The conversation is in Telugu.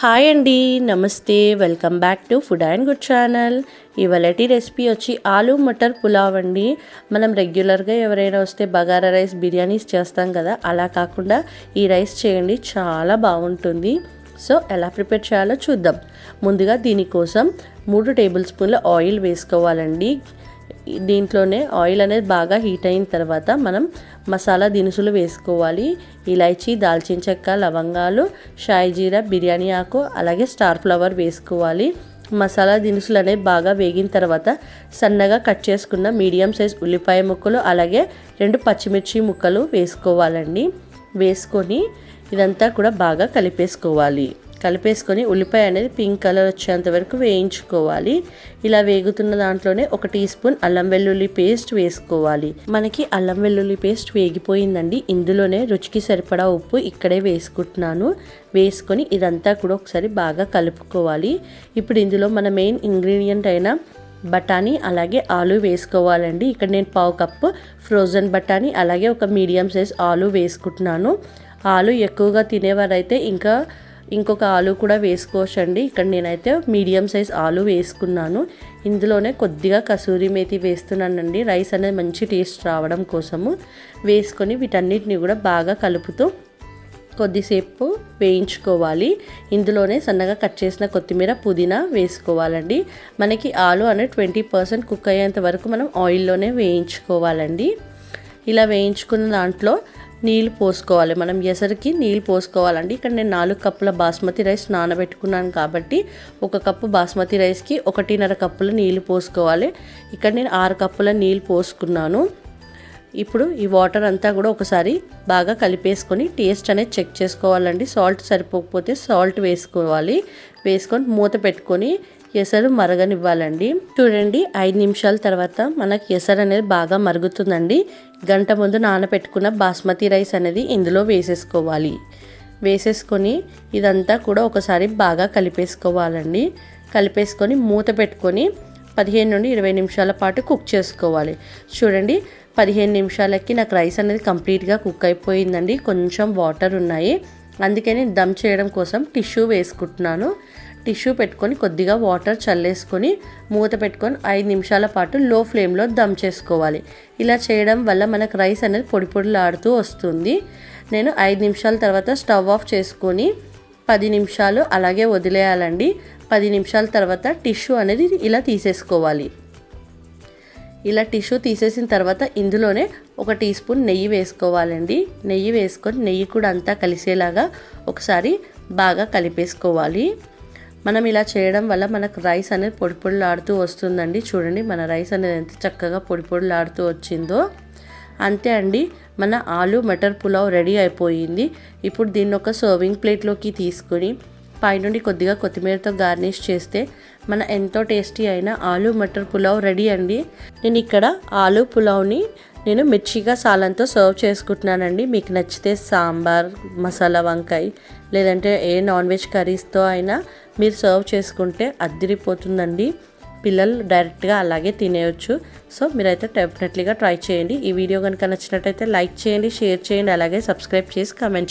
హాయ్ అండి నమస్తే welcome back to food and good channel. ఇవాళటి recipe వచ్చి ఆలు మటర్ పులావ్ అండి. మనం రెగ్యులర్గా ఎవరైనా వస్తే బగారా రైస్ బిర్యానీస్ చేస్తాం కదా అలా కాకుండా ఈ రైస్ చేయండి చాలా బాగుంటుంది. సో ఎలా ప్రిపేర్ చేయాలో చూద్దాం. ముందుగా దీనికోసం మూడు టేబుల్ స్పూన్ల ఆయిల్ వేసుకోవాలండి. దీంట్లోనే ఆయిల్ అనేది బాగా హీట్ అయిన తర్వాత మనం మసాలా దినుసులు వేసుకోవాలి. ఇలైచి దాల్చిన చెక్క లవంగాలు షాయి జీరా బిర్యానీ ఆకు అలాగే స్టార్ ఫ్లవర్ వేసుకోవాలి. మసాలా దినుసులు అనేవి బాగా వేగిన తర్వాత సన్నగా కట్ చేసుకున్న మీడియం సైజ్ ఉల్లిపాయ ముక్కలు అలాగే రెండు పచ్చిమిర్చి ముక్కలు వేసుకోవాలండి. వేసుకొని ఇదంతా కూడా బాగా కలిపేసుకోవాలి. కలిపేసుకొని ఉల్లిపాయ అనేది పింక్ కలర్ వచ్చేంత వరకు వేయించుకోవాలి. ఇలా వేగుతున్న దాంట్లోనే ఒక టీ స్పూన్ అల్లం వెల్లుల్లి పేస్ట్ వేసుకోవాలి. మనకి అల్లం వెల్లుల్లి పేస్ట్ వేగిపోయిందండి. ఇందులోనే రుచికి సరిపడా ఉప్పు ఇక్కడే వేసుకుంటున్నాను. వేసుకొని ఇదంతా కూడా ఒకసారి బాగా కలుపుకోవాలి. ఇప్పుడు ఇందులో మన మెయిన్ ఇంగ్రీడియంట్ అయిన బఠానీ అలాగే ఆలు వేసుకోవాలండి. ఇక్కడ నేను పావు కప్పు ఫ్రోజన్ బఠానీ అలాగే ఒక మీడియం సైజ్ ఆలు వేసుకుంటున్నాను. ఆలు ఎక్కువగా తినేవారైతే ఇంకా ఇంకొక ఆలు కూడా వేసుకోవచ్చండి. ఇక్కడ నేనైతే మీడియం సైజ్ ఆలు వేసుకున్నాను. ఇందులోనే కొద్దిగా కసూరి మేతి వేస్తున్నానండి. రైస్ అనేది మంచి టేస్ట్ రావడం కోసము వేసుకొని వీటన్నిటిని కూడా బాగా కలుపుతూ కొద్దిసేపు వేయించుకోవాలి. ఇందులోనే సన్నగా కట్ చేసిన కొత్తిమీర పుదీనా వేసుకోవాలండి. మనకి ఆలు అనేది ట్వంటీ పర్సెంట్ కుక్ అయ్యేంత వరకు మనం ఆయిల్లోనే వేయించుకోవాలండి. ఇలా వేయించుకున్న దాంట్లో నీళ్ళు పోసుకోవాలి. మనం ఎసరికి నీళ్ళు పోసుకోవాలండి. ఇక్కడ నేను నాలుగు కప్పుల బాస్మతి రైస్ నానబెట్టుకున్నాను కాబట్టి ఒక కప్పు బాస్మతి రైస్కి ఒకటిన్నర కప్పుల నీళ్ళు పోసుకోవాలి. ఇక్కడ నేను ఆరు కప్పుల నీళ్ళు పోసుకున్నాను. ఇప్పుడు ఈ వాటర్ అంతా కూడా ఒకసారి బాగా కలిపేసుకొని టేస్ట్ అనేది చెక్ చేసుకోవాలండి. సాల్ట్ సరిపోకపోతే సాల్ట్ వేసుకోవాలి. వేసుకొని మూత పెట్టుకొని ఎసరు మరగనివ్వాలండి. చూడండి ఐదు నిమిషాల తర్వాత మనకు ఎసరు అనేది బాగా మరుగుతుందండి. గంట ముందు నానబెట్టుకున్న బాస్మతి రైస్ అనేది ఇందులో వేసేసుకోవాలి. వేసేసుకొని ఇదంతా కూడా ఒకసారి బాగా కలిపేసుకోవాలండి. కలిపేసుకొని మూత పెట్టుకొని పదిహేను నుండి ఇరవై నిమిషాల పాటు కుక్ చేసుకోవాలి. చూడండి పదిహేను నిమిషాలకి నాకు రైస్ అనేది కంప్లీట్గా కుక్ అయిపోయిందండి. కొంచెం వాటర్ ఉన్నాయి. అందుకని దమ్ చేయడం కోసం టిష్యూ వేసుకుంటున్నాను. టిష్యూ పెట్టుకొని కొద్దిగా వాటర్ చల్లేసుకొని మూత పెట్టుకొని ఐదు నిమిషాల పాటు లో ఫ్లేమ్లో దమ్ చేసుకోవాలి. ఇలా చేయడం వల్ల మనకు రైస్ అనేది పొడి పొడిలాడుతూ వస్తుంది. నేను ఐదు నిమిషాల తర్వాత స్టవ్ ఆఫ్ చేసుకొని పది నిమిషాలు అలాగే వదిలేయాలండి. పది నిమిషాల తర్వాత టిష్యూ అనేది ఇలా తీసేసుకోవాలి. ఇలా టిష్యూ తీసేసిన తర్వాత ఇందులోనే ఒక టీ స్పూన్ నెయ్యి వేసుకోవాలండి. నెయ్యి వేసుకొని నెయ్యి కూడా అంతా కలిసేలాగా ఒకసారి బాగా కలిపేసుకోవాలి. మనం ఇలా చేయడం వల్ల మనకు రైస్ అనేది పొడి పొడిలాడుతూ వస్తుందండి. చూడండి మన రైస్ అనేది ఎంత చక్కగా పొడి పొడిలాడుతూ వచ్చిందో. అంతే అండి మన ఆలు మటర్ పులావ్ రెడీ అయిపోయింది. ఇప్పుడు దీన్ని ఒక సర్వింగ్ ప్లేట్లోకి తీసుకొని పైనుండి కొద్దిగా కొత్తిమీరతో గార్నిష్ చేస్తే మన ఎంతో టేస్టీ అయిన ఆలు మటర్ పులావ్ రెడీ అండి. నేను ఇక్కడ ఆలు పులావ్ని నేను మిర్చిగా సాలంతో సర్వ్ చేసుకుంటున్నానండి. మీకు నచ్చితే సాంబార్ మసాలా వంకాయ లేదంటే ఏ నాన్ వెజ్ కర్రీస్తో అయినా మీరు సర్వ్ చేసుకుంటే అద్దిరిపోతుందండి. పిల్లలు డైరెక్ట్గా అలాగే తినేయచ్చు. సో మీరైతే డెఫినెట్లీగా ట్రై చేయండి. ఈ వీడియో కనుక నచ్చినట్టయితే లైక్ చేయండి షేర్ చేయండి అలాగే సబ్స్క్రైబ్ చేసి కమెంట్ చేయండి.